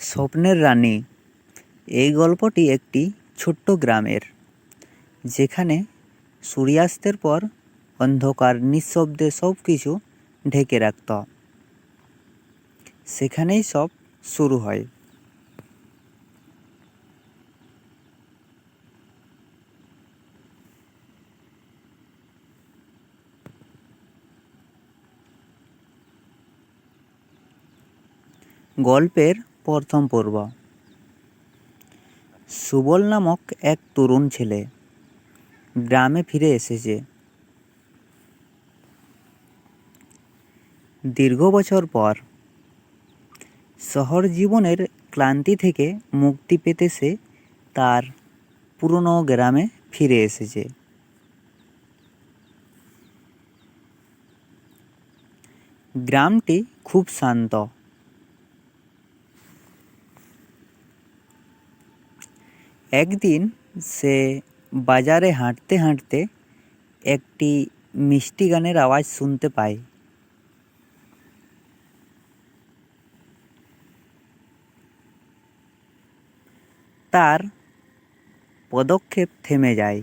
স্বপ্নের রানী। এই গল্পটি একটি ছোট্ট গ্রামের, যেখানে সূর্যাস্তের পর অন্ধকার নিঃশব্দে সব কিছু ঢেকে রাখত। সেখানেই সব শুরু হয়। গল্পের প্রথম পর্ব। সুবল নামক এক তরুণ ছেলে গ্রামে ফিরে এসেছে। দীর্ঘ বছর পর শহর জীবনের ক্লান্তি থেকে মুক্তি পেতে সে তার পুরনো গ্রামে ফিরে এসেছে। গ্রামটি খুব শান্ত। একদিন সে বাজারে হাঁটতে হাঁটতে একটি মিষ্টি গানের আওয়াজ শুনতে পায়। তার পদক্ষেপ থেমে যায়।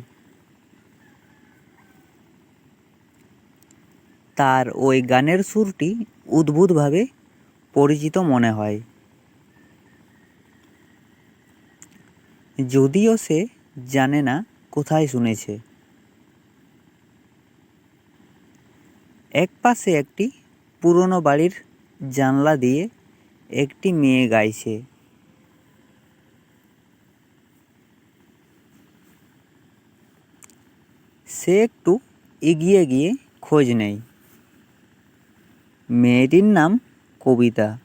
তার ওই গানের সুরটি উদ্ভুতভাবে পরিচিত মনে হয়। যদিও সে জানে না কোথায় শুনেছে। এক পাশে একটি পুরনো বাড়ির জানলা দিয়ে একটি মেয়ে গাইছে। সে একটু এগিয়ে গিয়ে খোঁজ নেয়। মেয়েটির নাম কবিতা।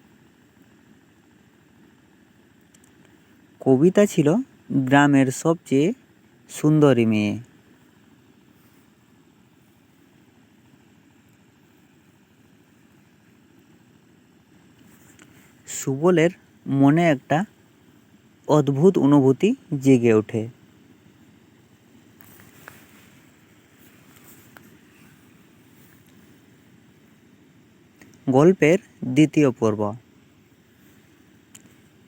কবিতা ছিল গ্রামের সবচেয়ে সুন্দরী মেয়ে। সুবলের মনে একটা অদ্ভুত অনুভূতি জেগে ওঠে। গল্পের দ্বিতীয় পর্ব।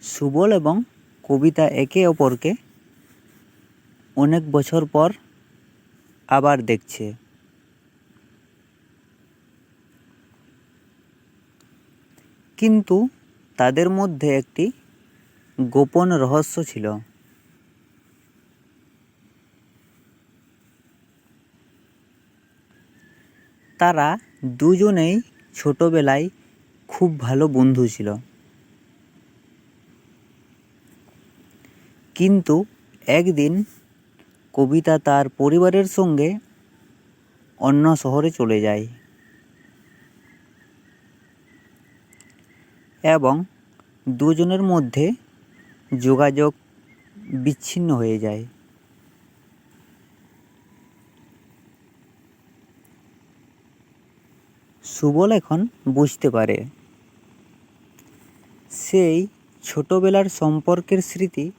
সুবল এবং কবিতা একে অপরকে অনেক বছর পর আবার দেখছে। কিন্তু তাদের মধ্যে একটি গোপন রহস্য ছিল। তারা দুজনেই ছোটবেলায় খুব ভালো বন্ধু ছিল। কিন্তু একদিন কবিতা তার পরিবারের সঙ্গে অন্য শহরে চলে যায়। এবং দুজনের মধ্যে যোগাযোগ বিচ্ছিন্ন হয়ে যায়। সুবল এখন বুঝতে পারে। সেই ছোটবেলার সম্পর্কের স্মৃতি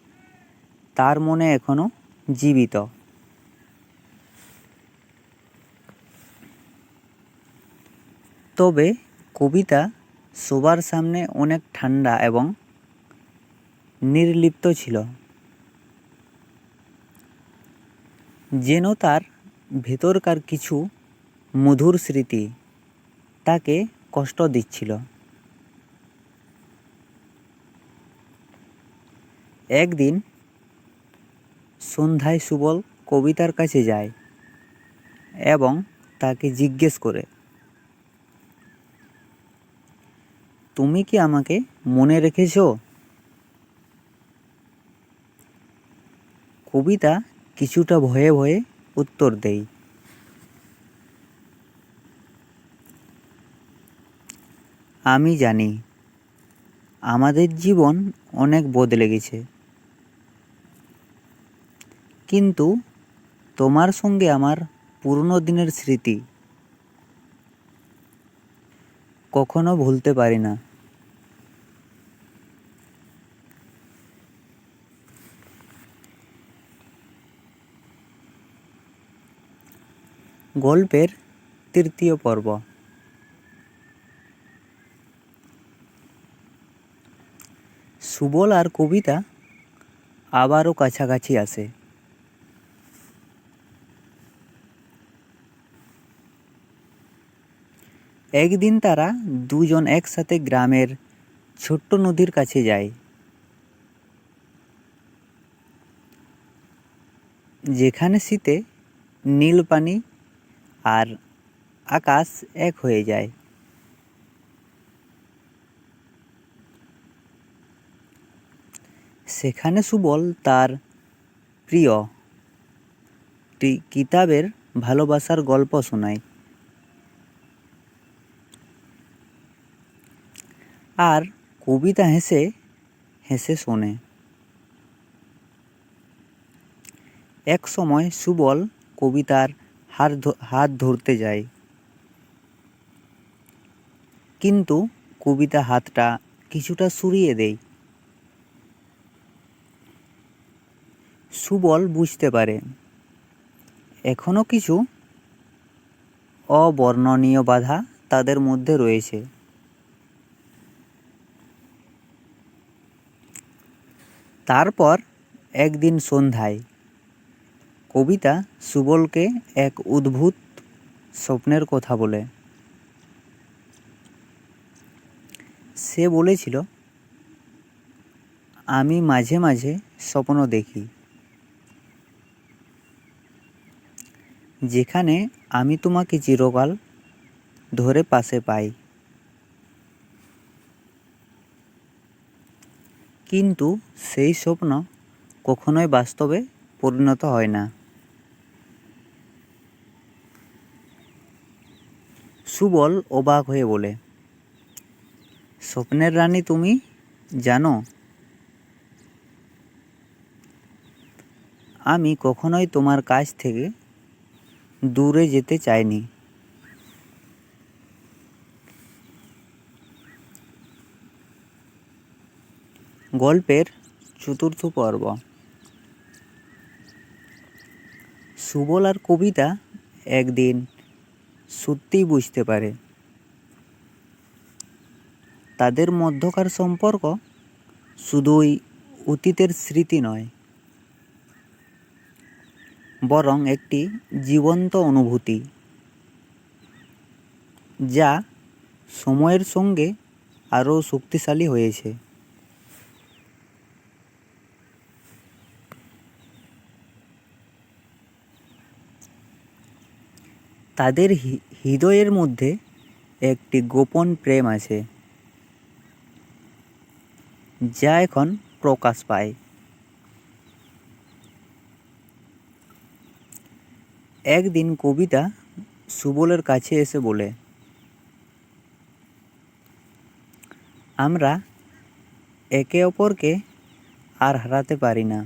তার মনে এখনও জীবিত। তবে কবিতা সবার সামনে অনেক ঠান্ডা এবং নির্লিপ্ত ছিল। যেন তার ভেতরকার কিছু মধুর স্মৃতি তাকে কষ্ট দিচ্ছিল। একদিন সন্ধ্যায় সুবল কবিতার কাছে যায় এবং তাকে জিজ্ঞেস করে, তুমি কি আমাকে মনে রেখেছ? কবিতা কিছুটা ভয়ে ভয়ে উত্তর দেয়, আমি জানি, আমাদের জীবন অনেক বদলে গেছে। কিন্তু তোমার সঙ্গে আমার পুরনো দিনের স্মৃতি কখনো ভুলতে পারি না। গল্পের তৃতীয় পর্ব। সুবল আর কবিতা আবারও কাছাকাছি আসে। একদিন তারা দুজন একসাথে গ্রামের ছোট্ট নদীর কাছে যায়, যেখানে শীতে নীল পানি আর আকাশ এক হয়ে যায়। সেখানে সুবল তার প্রিয় কিতাবের ভালোবাসার গল্প শোনায়। আর কবিতা হেসে হেসে শোনে। এক সময় সুবল কবিতার হাত হাত ধরতে যায়। কিন্তু কবিতা হাতটা কিছুটা সরিয়ে দেয়। সুবল বুঝতে পারে, এখনও কিছু অবর্ণনীয় বাধা তাদের মধ্যে রয়েছে। তারপর একদিন সন্ধ্যায় কবিতা সুবলকে এক অদ্ভুত স্বপ্নের কথা বলে। সে বলেছিল, আমি মাঝে মাঝে স্বপ্ন দেখি, যেখানে আমি তোমাকে চিরকাল ধরে পাশে পাই। কিন্তু সেই স্বপ্ন কখনোই বাস্তবে পরিণত হয় না। সুবল অবাক হয়ে বলে, স্বপ্নের রানী তুমি জানো? আমি কখনোই তোমার কাছ থেকে দূরে যেতে চাইনি। গল্পের চতুর্থ পর্ব। সুবল আর কবিতা একদিন সত্যিই বুঝতে পারে। তাদের মধ্যকার সম্পর্ক শুধুই অতীতের স্মৃতি নয়, বরং একটি জীবন্ত অনুভূতি, যা সময়ের সঙ্গে আরও শক্তিশালী হয়েছে। তাদের হৃদয়ের মধ্যে একটি গোপন প্রেম আছে, যা এখন প্রকাশ পায়। একদিন কবিতা সুবলের কাছে এসে বলে, আমরা একে অপরকে আর হারাতে পারি না,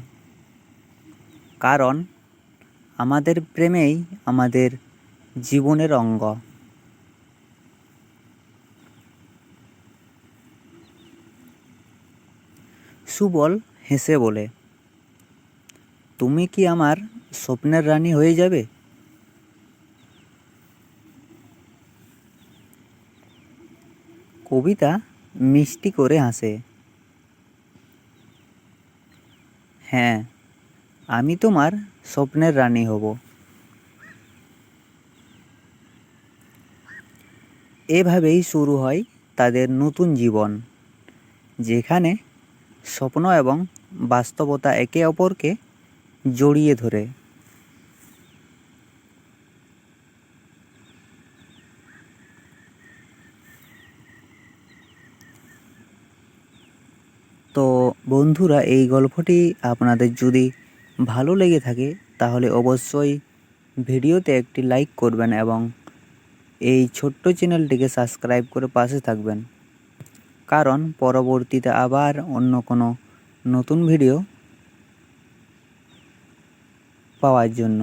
কারণ আমাদের প্রেমেই আমাদের জীবনের অঙ্গ। সুবল হেসে বলে, তুমি কি আমার স্বপ্নের রানী হয়ে যাবে? কবিতা মিষ্টি করে হাসে হ্যাঁ আমি তোমার স্বপ্নের রানী হব। এভাবেই শুরু হয় তাদের নতুন জীবন, যেখানে স্বপ্ন এবং বাস্তবতা একে অপরকে জড়িয়ে ধরে। তো বন্ধুরা, এই গল্পটি আপনাদের যদি ভালো লেগে থাকে, তাহলে অবশ্যই ভিডিওতে একটি লাইক করবেন এবং এই ছোট্ট চ্যানেলটিকে সাবস্ক্রাইব করে পাশে থাকবেন। কারণ পরবর্তীতে আবার অন্য কোনো নতুন ভিডিও পাওয়ার জন্য।